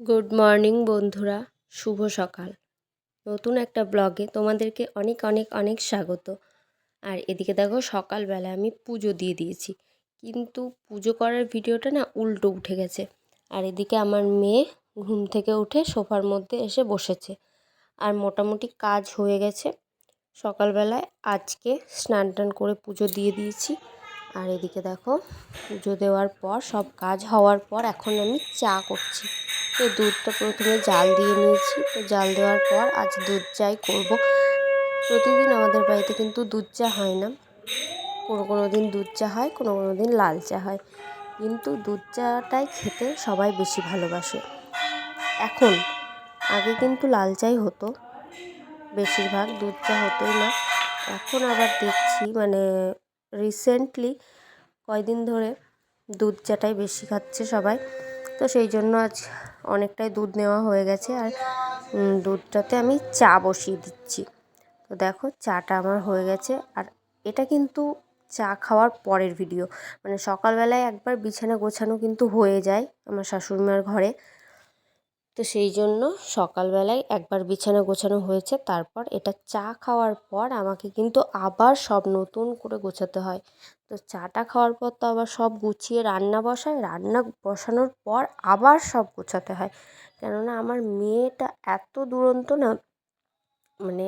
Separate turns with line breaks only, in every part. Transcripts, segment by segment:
Good morning বন্ধুরা, শুভ সকাল। নতুন একটা ব্লগে তোমাদেরকে অনেক অনেক অনেক স্বাগত। আর এদিকে দেখো সকালবেলা আমি পুজো দিয়ে দিয়েছি, কিন্তু পুজো করার ভিডিওটা না উল্টো উঠে গেছে। আর এদিকে আমার মেয়ে ঘুম থেকে উঠে সোফার মধ্যে এসে বসেছে। আর মোটামুটি কাজ হয়ে গেছে। সকালবেলায় আজকে স্নান টান করে পুজো দিয়ে দিয়েছি। আর এদিকে দেখো পুজো দেওয়ার পর, সব কাজ হওয়ার পর এখন আমি চা করছি। তো দুধটা প্রথমে জাল দিয়ে নিয়েছি। তো জাল দেওয়ার পর আজ দুধ চাই করব। প্রতিদিন আমাদের বাড়িতে কিন্তু দুধ চা হয় না। কোনো কোনো দিন দুধ চা হয়, কোনো কোনো দিন লাল চা হয়। কিন্তু দুধ চাটাই খেতে সবাই বেশি ভালোবাসে। এখন আগে কিন্তু লাল চাই হতো। বেশিরভাগ দুধ চা হতোই না। এখন আবার দেখছি মানে রিসেন্টলি কয়দিন ধরে দুধ চাটাই বেশি খাচ্ছে সবাই। তো সেই জন্য আজ অনেকটাই দুধ নেওয়া হয়ে গেছে আর দুধটাতে আমি চা বসিয়ে দিচ্ছি। তো দেখো চাটা আমার হয়ে গেছে আর এটা কিন্তু চা খাওয়ার পরের ভিডিও। মানে সকালবেলায় একবার বিছানা গোছানো কিন্তু হয়ে যায় আমার শাশুড়িমার ঘরে। তো সেই জন্য সকালবেলায় একবার বিছানা গোছানো হয়েছে, তারপর এটা চা খাওয়ার পর আমাকে কিন্তু আবার সব নতুন করে গোছাতে হয়। তো চাটা খাওয়ার পর তো আবার সব গুছিয়ে রান্না বসায়। রান্না বসানোর পর আবার সব গোছাতে হয়। কেননা আমার মেয়েটা এত দুরন্ত না মানে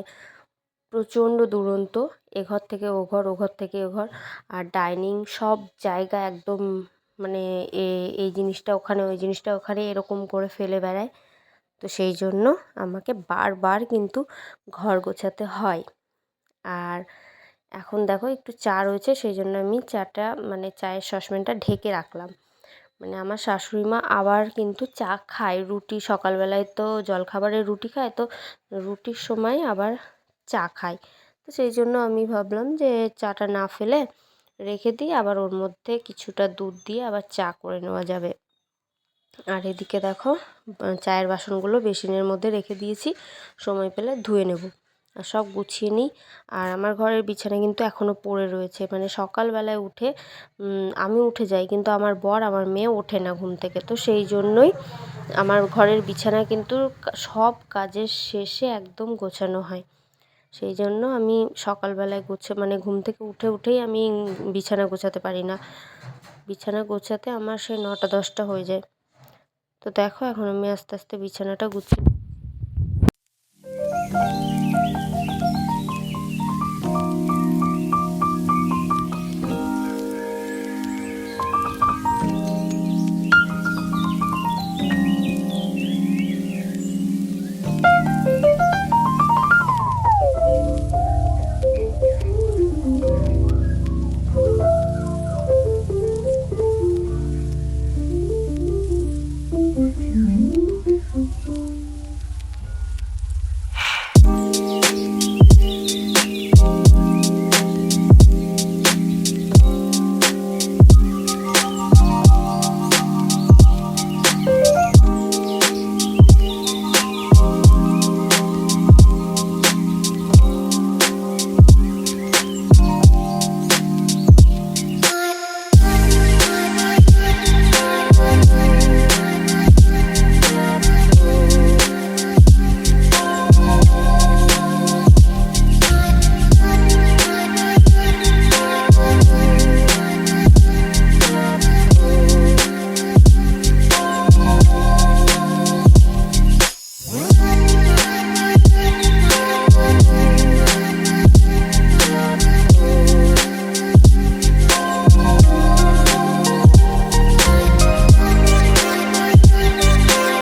প্রচণ্ড দুরন্ত। এ ঘর থেকে ও ঘর ও ঘর থেকে এ ঘর। আর ডাইনিং সব জায়গা একদম মানে এ, এই জিনিসটা ওখানে, ওই জিনিসটা ওখানে এরকম করে ফেলে বেড়ায়। তো সেই জন্য আমাকে বারবার কিন্তু ঘর গোছাতে হয়। আর এখন দেখো একটু চা রয়েছে সেই জন্য আমি চাটা মানে চায়ের সসপ্যানটা ঢেকে রাখলাম। মানে আমার শাশুড়ি মা আবার কিন্তু চা খায়, রুটি সকালবেলায় তো জলখাবারে রুটি খায়, তো রুটির সময় আবার চা খায়। তো সেই জন্য আমি ভাবলাম যে চাটা না ফেলে রেখে দিই, আবার ওর মধ্যে কিছুটা দুধ দিয়ে আবার চা করে নেওয়া যাবে। আর এদিকে দেখো, চায়ের বাসনগুলো বেসিনের মধ্যে রেখে দিয়েছি, সময় পেলে ধুয়ে নেব। সব গুছিয়ে নিই। আর আমার ঘরের বিছানা কিন্তু এখনও পড়ে রয়েছে। মানে সকালবেলায় উঠে আমি উঠে যাই কিন্তু আমার বর আমার মেয়ে ওঠে না ঘুম থেকে। তো সেই জন্যই আমার ঘরের বিছানা কিন্তু সব কাজের শেষে একদম গোছানো হয়। সেই জন্য আমি সকালবেলায় গোছা মানে ঘুম থেকে উঠে উঠেই আমি বিছানা গোছাতে পারি না। বিছানা গোছাতে আমার সেই নটা দশটা হয়ে যায়। তো দেখো এখন আমি আস্তে আস্তে বিছানাটা গুছিয়ে